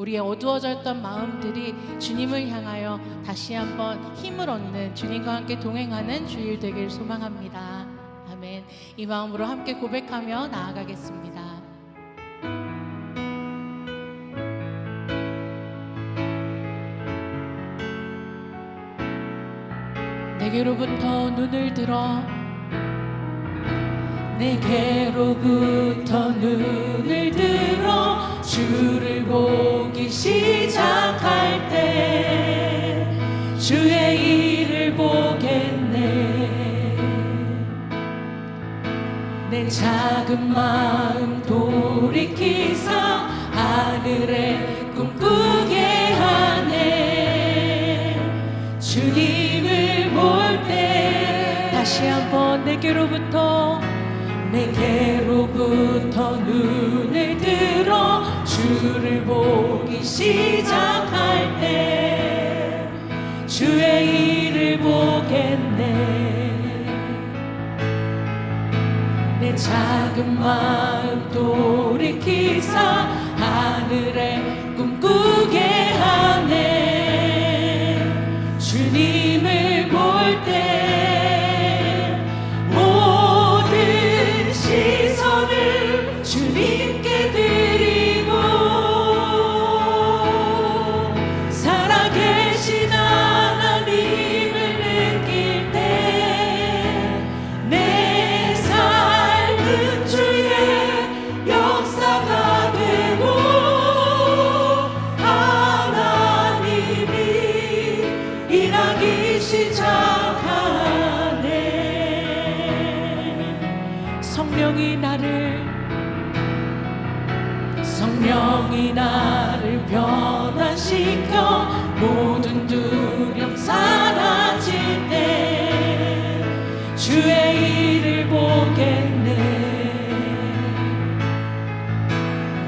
우리의 어두워졌던 마음들이 주님을 향하여 다시 한번 힘을 얻는 주님과 함께 동행하는 주일 되길 소망합니다. 아멘. 이 마음으로 함께 고백하며 나아가겠습니다. 내게로부터 눈을 들어 내게로부터 눈을 들어 주를 보기 시작할 때 주의 일을 보겠네. 내 작은 마음 돌이키사 하늘에 꿈꾸게 하네. 주님을 볼 때 다시 한번 내게로부터 내게로부터 눈을 들어 주를 보기 시작할 때 주의 일을 보겠네. 내 작은 마음 돌이키사 하늘에 성령이 나를 변화시켜 모든 두려움 사라질 때 주의 일을 보겠네.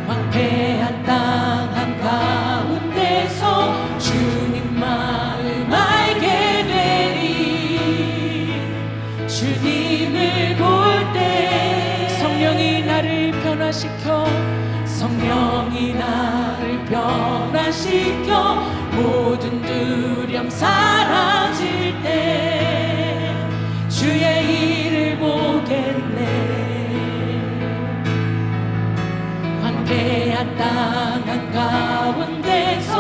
황폐한 땅 한가운데서 주님 마음 알게 되리. 주님을 볼 때 성령이 나를 변화시켜 성령이 나를 변화시켜 모든 두려움 사라질 때 주의 일을 보겠네. 황폐한 땅 한가운데서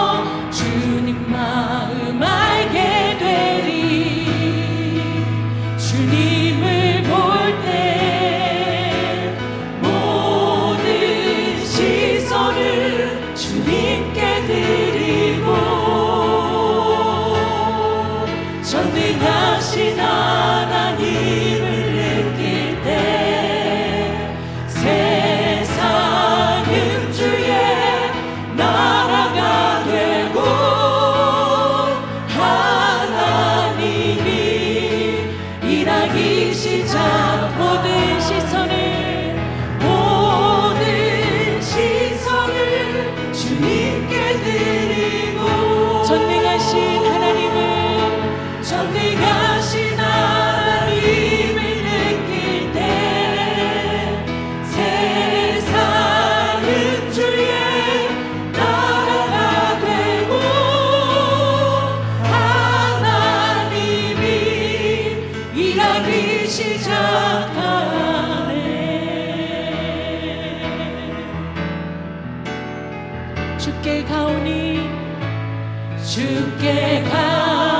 주님 마음 주님께 드리고 전능하신 하 주께 가오니 주께 가오니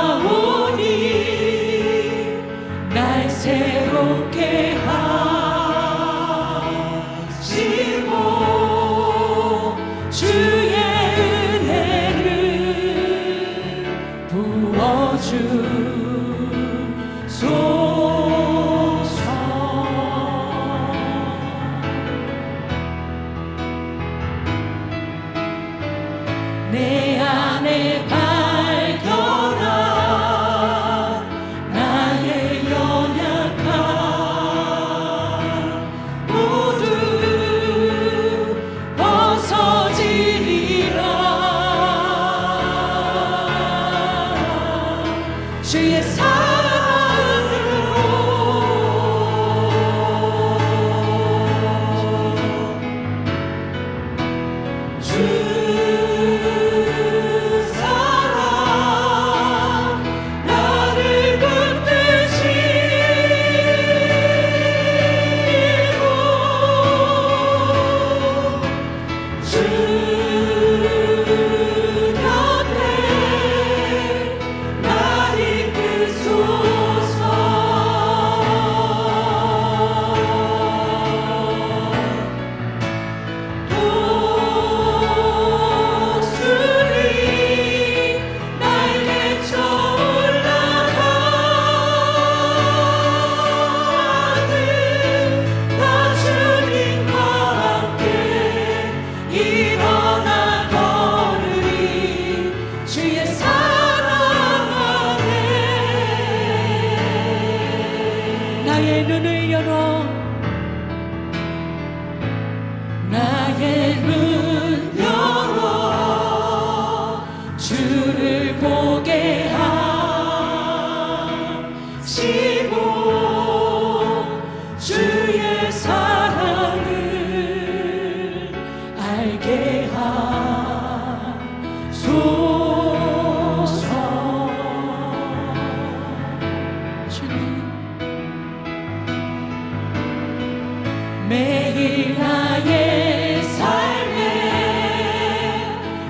나의 삶에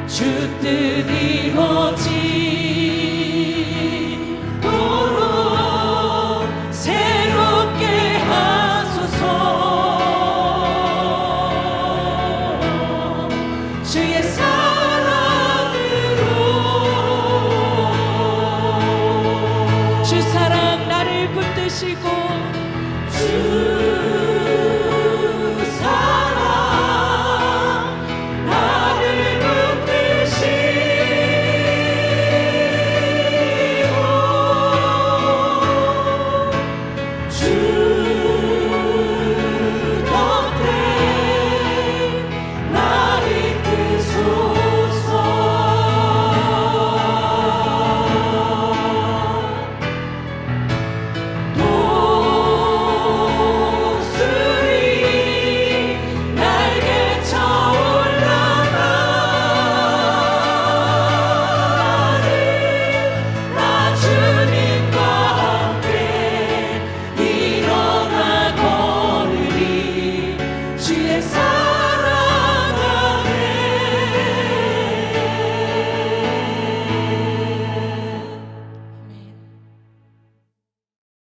주 뜻이 you.